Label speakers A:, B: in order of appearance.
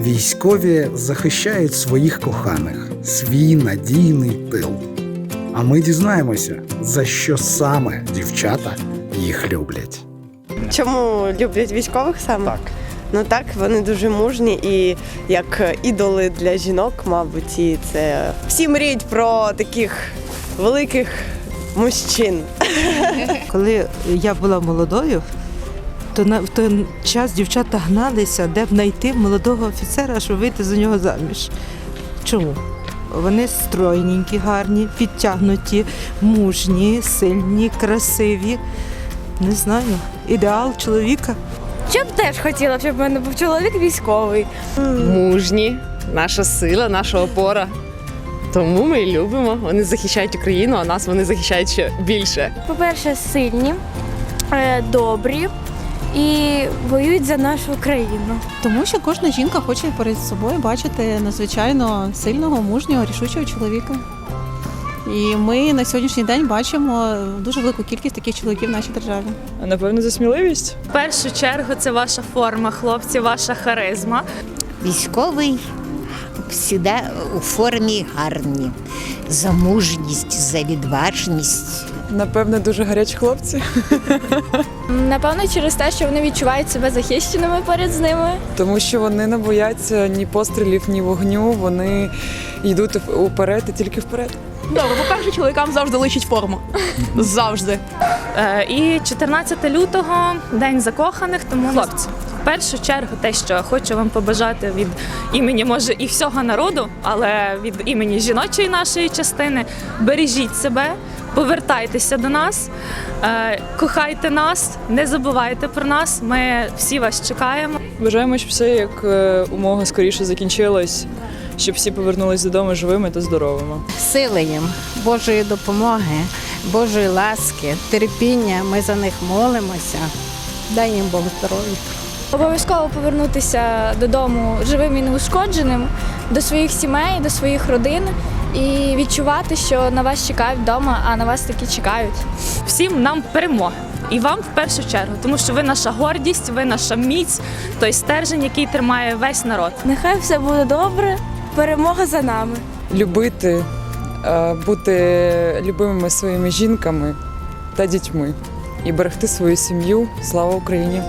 A: Військові захищають своїх коханих, свій надійний тил. А ми дізнаємося, за що саме дівчата їх люблять.
B: Чому люблять військових саме?
A: Так.
B: Ну так, вони дуже мужні і як ідоли для жінок, мабуть, і це всі мріють про таких великих мужчин.
C: Коли я була молодою, то на в той час дівчата гналися, де б знайти молодого офіцера, щоб вийти за нього заміж. Чому? Вони стройненькі, гарні, підтягнуті, мужні, сильні, красиві. Не знаю, ідеал чоловіка.
D: Я б теж хотіла, щоб в мене був чоловік військовий.
E: мужні, наша сила, наша опора. Тому ми і любимо. Вони захищають Україну, а нас вони захищають ще більше.
D: По-перше, сильні, е, добрі і воюють за нашу країну.
F: Тому що кожна жінка хоче перед собою бачити надзвичайно сильного, мужнього, рішучого чоловіка. І ми на сьогоднішній день бачимо дуже велику кількість таких чоловіків в нашій державі.
G: Напевно, за сміливість.
H: В першу чергу це ваша форма, хлопці, ваша харизма.
I: Військовий завжди у формі гарні. За мужність, за відважність.
G: Напевно, дуже гарячі хлопці,
D: Напевно, через те, що вони відчувають себе захищеними поряд з ними.
G: тому що вони не бояться ні пострілів, ні вогню. Вони йдуть уперед і тільки вперед.
J: Добре, по-перше, чоловікам завжди личить форма. Завжди.
H: Е, І 14 лютого день закоханих, тому хлопці. В першу чергу, те, що хочу вам побажати від імені, може, і всього народу, але від імені жіночої нашої частини, бережіть себе, повертайтеся до нас, е, кохайте нас, не забувайте про нас. Ми всі вас чекаємо.
G: Бажаємо, щоб все як е, умога скоріше закінчилось, щоб всі повернулись додому живими та здоровими.
K: сили їм, Божої допомоги, Божої ласки, терпіння. Ми за них молимося. Дай їм Бог здоров'я.
D: Обов'язково повернутися додому живим і неушкодженим до своїх сімей, до своїх родин і відчувати, що на вас чекають вдома, а на вас таки чекають.
H: Всім нам перемоги. І вам в першу чергу, тому що ви наша гордість, ви наша міць, той стержень, який тримає весь народ.
D: Нехай все буде добре, перемога за нами.
G: Любити, е, бути любимими своїми жінками та дітьми і берегти свою сім'ю. Слава Україні!